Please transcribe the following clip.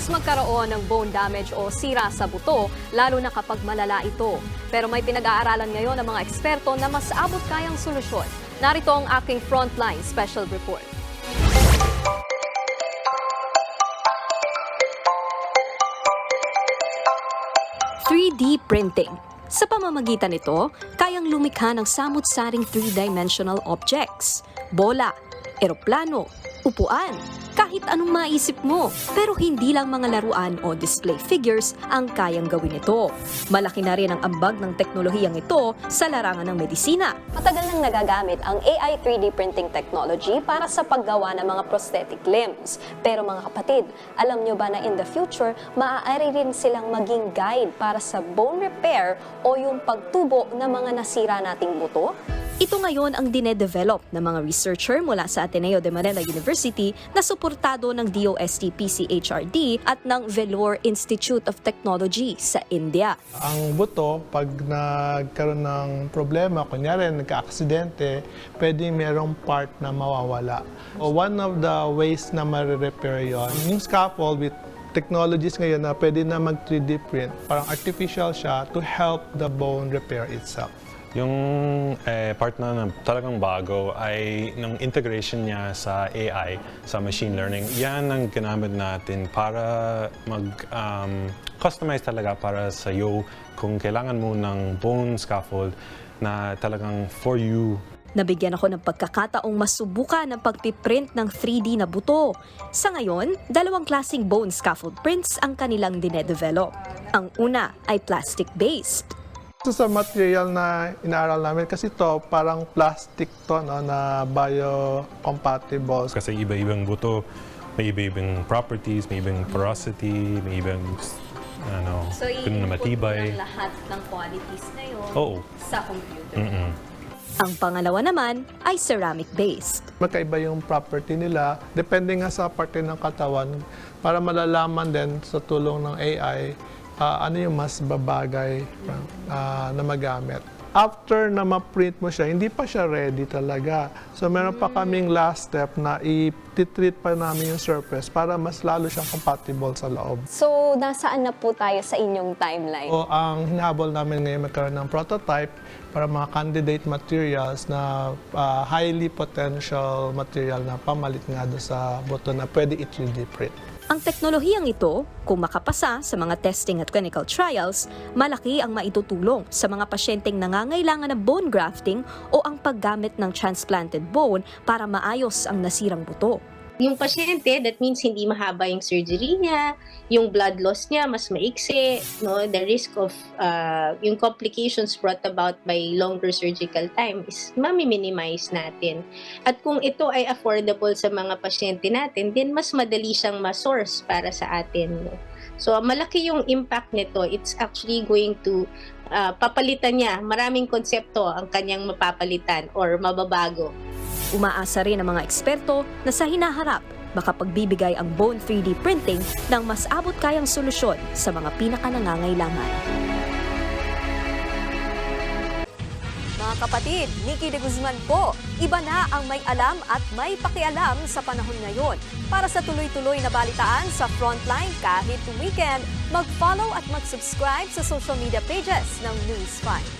mas magkaroon ng bone damage o sira sa buto, lalo na kapag malala ito. Pero may pinag-aaralan ngayon ng mga eksperto na mas abot kayang solusyon. Narito ang aking Frontline Special Report. ...3D printing. Sa pamamagitan nito, kayang lumikha ng samut-saring three-dimensional objects. Bola, eroplano, upuan, kahit anong maisip mo. Pero hindi lang mga laruan o display figures ang kayang gawin ito. Malaki na rin ang ambag ng teknolohiyang ito sa larangan ng medisina. Matagal nang nagagamit ang AI 3D printing technology para sa paggawa ng mga prosthetic limbs. Pero mga kapatid, alam nyo ba na in the future, maaari rin silang maging guide para sa bone repair o yung pagtubo ng mga nasira nating buto? Ito ngayon ang dinedevelop ng mga researcher mula sa Ateneo de Manila University na suportado ng DOST-PCHRD at ng Vellore Institute of Technology sa India. Ang buto, pag nagkaroon ng problema, kunyari nagka-aksidente, pwedeng merong part na mawawala. O one of the ways na ma-repair yon, yung scaffold with technologies ngayon na pwede na mag 3D print, parang artificial siya to help the bone repair itself. Yung eh, part na, na talagang bago ay ng integration niya sa AI, sa machine learning. Yan ang ginamit natin para mag-customize talaga para sa iyo kung kailangan mo ng bone scaffold na talagang for you Nabigyan ako ng pagkakataong masubukan ng pagpiprint ng 3D na buto. Sa ngayon, dalawang klasing bone scaffold prints ang kanilang dinedevelop. Ang una ay plastic-based. Ito sa material na inaaral namin, kasi to parang plastic to no, na biocompatible. kasi iba-ibang buto, may iba-ibang properties, may ibang porosity, may ibang ano, ganun na matibay. lahat ng qualities na yun Oo. sa computer. Mm-mm. Ang pangalawa naman ay ceramic-based. Magkaiba yung property nila, depende nga sa parte ng katawan, para malalaman din sa tulong ng AI ah, ano yung mas babagay ah, na magamit. After na ma-print mo siya, hindi pa siya ready talaga. So meron pa kaming last step na i-treat pa namin yung surface para mas lalo siyang compatible sa loob. So, nasaan na po tayo sa inyong timeline? O ang hinahabol namin ngayon magkaroon ng prototype para mga candidate materials na ah, highly potential material na pamalit nga doon sa buto na pwede i-3D print. Ang teknolohiyang ito, kung makapasa sa mga testing at clinical trials, malaki ang maitutulong sa mga pasyenteng nangangailangan ng bone grafting o ang paggamit ng transplanted bone para maayos ang nasirang buto. Yung pasyente, that means hindi mahaba yung surgery niya, yung blood loss niya mas maiksi, no? The risk of uh, yung complications brought about by longer surgical time is mami-minimize natin. At kung ito ay affordable sa mga pasyente natin, then mas madali siyang ma-source para sa atin. No? So, malaki yung impact nito. It's actually going to uh, papalitan niya. Maraming konsepto ang kanyang mapapalitan or mababago. Umaasa rin ang mga eksperto na sa hinaharap, makapagbibigay ang bone 3D printing ng mas abot kayang solusyon sa mga pinakanangangailangan. Mga kapatid, Nikki de Guzman po. Iba na ang may alam at may pakialam sa panahon ngayon. Para sa tuloy-tuloy na balitaan sa Frontline kahit weekend, mag-follow at mag-subscribe sa social media pages ng News 5.